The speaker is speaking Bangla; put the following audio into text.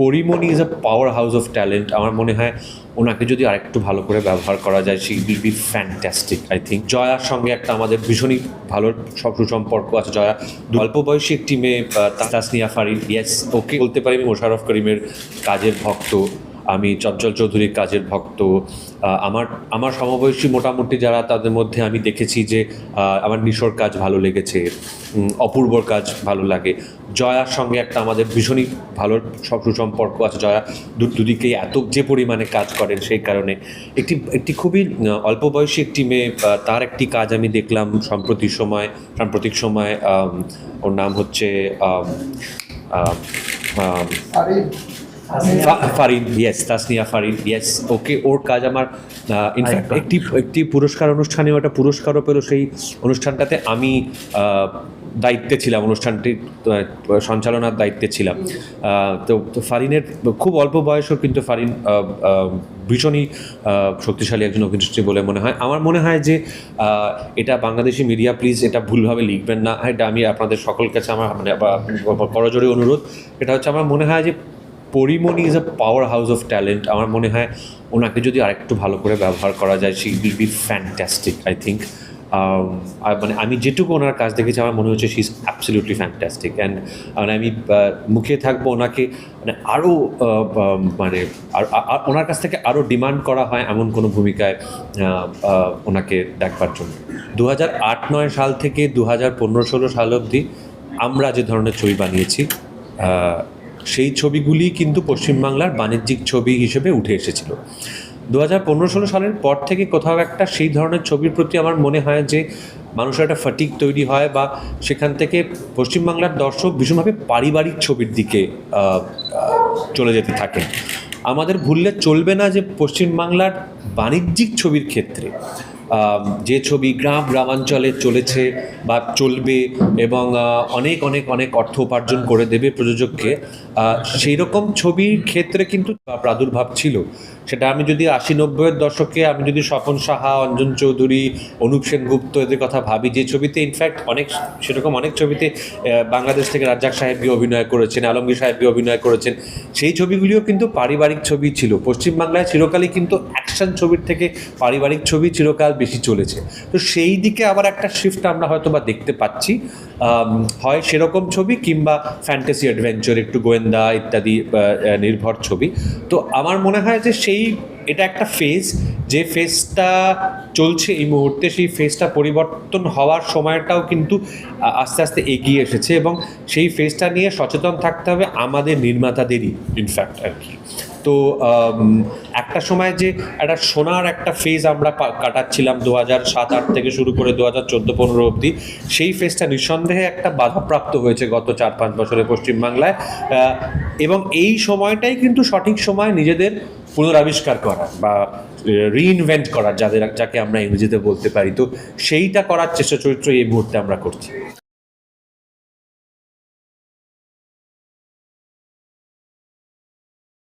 Porimoni is a powerhouse of talent আমার মনে হয় ওনাকে যদি আরেকটু ভালো করে ব্যবহার করা যায় she will be fantastic I think জয়ার সঙ্গে একটা আমাদের ভীষণই ভালো সব সুসম্পর্ক আছে, জয়া। অল্প বয়সী একটি মেয়ে তাসনিয়া ফারিন। ইয়েস ওকে বলতে পারি আমি মোশারফ করিমের কাজের ভক্ত। আমি চঞ্চল চৌধুরীর কাজের ভক্ত। আমার আমার সমবয়সী মোটামুটি যারা তাদের মধ্যে আমি দেখেছি যে আমার নিশোর কাজ ভালো লেগেছে অপূর্বর কাজ ভালো লাগে। জয়ার সঙ্গে একটা আমাদের ভীষণই ভালো সব সুসম্পর্ক আছে। জয়া দু দুদিকেই এত যে পরিমাণে কাজ করেন সেই কারণে। একটি একটি খুবই অল্প বয়সী একটি মেয়ে তার একটি কাজ আমি দেখলাম সম্প্রতি সময়, সাম্প্রতিক সময় ওর নাম হচ্ছে Farin yes Tasnia Farin yes okay ওর কাজ আমার ইনফ্যাক্ট একটি একটি পুরস্কার অনুষ্ঠানে ওটা পুরস্কারও পেল সেই অনুষ্ঠানটাতে। আমি দায়িত্বে ছিলাম অনুষ্ঠানটির সঞ্চালনার দায়িত্বে ছিলাম। তো তো ফারিনের খুব অল্প বয়সও কিন্তু ফারিন ভীষণই শক্তিশালী একজন অভিনেত্রী বলে মনে হয়। আমার মনে হয় যে এটা বাংলাদেশি মিডিয়া প্লিজ এটা ভুলভাবে লিখবেন না। এটা আমি আপনাদের সকল কাছে আমার মানে করজোরে অনুরোধ। এটা হচ্ছে আমার মনে হয় যে Porimoni is a powerhouse of talent আমার মনে হয় ওনাকে যদি আরেকটু ভালো করে ব্যবহার করা যায় she will be fantastic I think মানে আমি যেটুকু ওনার কাজ দেখেছি, আমার মনে হচ্ছে she is absolutely fantastic and মানে আমি মুখে থাকব ওনাকে মানে আরও মানে ওনার কাছ থেকে আরও ডিমান্ড করা হয় এমন কোনো ভূমিকায় ওনাকে দেখবার জন্য। দু হাজার আট নয় সাল থেকে দু হাজার পনেরো ষোলো সাল অবধি আমরা যে ধরনের ছবি বানিয়েছি সেই ছবিগুলি কিন্তু পশ্চিমবাংলার বাণিজ্যিক ছবি হিসেবে উঠে এসেছিল। দু হাজার পনেরো ষোলো সালের পর থেকে কোথাও একটা সেই ধরনের ছবির প্রতি আমার মনে হয় যে মানুষের একটা ফটিক তৈরি হয় বা সেখান থেকে পশ্চিমবাংলার দর্শক ভীষণভাবে পারিবারিক ছবির দিকে চলে যেতে থাকে আমাদের ভুললে চলবে না যে পশ্চিমবাংলার বাণিজ্যিক ছবির ক্ষেত্রে যে ছবি গ্রাম, গ্রামাঞ্চলে চলেছে বা চলবে এবং অনেক অনেক অনেক অর্থ উপার্জন করে দেবে প্রযোজককে সেই রকম ছবির ক্ষেত্রে কিন্তু প্রাদুর্ভাব ছিল। সেটা আমি যদি আশি নব্বইয়ের দশকে আমি যদি স্বপন সাহা, অঞ্জন চৌধুরী, অনুপ সেনগুপ্ত এদের কথা ভাবি, যে ছবিতে ইনফ্যাক্ট অনেক, সেরকম অনেক ছবিতে বাংলাদেশ থেকে রাজ্জাক সাহেবকে অভিনয় করেছেন, আলমগীর সাহেবকে অভিনয় করেছেন, সেই ছবিগুলিও কিন্তু পারিবারিক ছবি ছিল। পশ্চিমবাংলায় চিরকালই কিন্তু অ্যাকশন ছবির থেকে পারিবারিক ছবি চিরকাল বেশি চলেছে। তো সেই দিকে আবার একটা শিফট আমরা হয়তো বা দেখতে পাচ্ছি। হয় সেরকম ছবি কিংবা ফ্যান্টাসি অ্যাডভেঞ্চার একটু গোয়েন্দা ইত্যাদি নির্ভর ছবি। তো আমার মনে হয় যে সেই এটা একটা ফেজ যে ফেজটা চলছে এই মুহূর্তে, সেই ফেজটা পরিবর্তন হওয়ার সময়টাও কিন্তু আস্তে আস্তে এগিয়ে এসেছে এবং সেই ফেজটা নিয়ে সচেতন থাকতে হবে আমাদের নির্মাতাদেরই ইনফ্যাক্ট আর কি। তো একটা সময় যে একটা সোনার একটা ফেজ আমরা কাটাচ্ছিলাম দু হাজার সাত, আট থেকে শুরু করে দু হাজার চোদ্দ, পনেরো অবধি, সেই ফেজটা নিঃসন্দেহে একটা বাধাপ্রাপ্ত হয়েছে গত চার পাঁচ বছরে পশ্চিমবাংলায়। এবং এই সময়টাই কিন্তু সঠিক সময় নিজেদের পুনরাবিষ্কার করা বা রিইনভেন্ট করা যাদের, যাকে আমরা ইংরেজিতে বলতে পারি। তো সেইটা করার চেষ্টা চরিত্র এই মুহূর্তে আমরা করছি।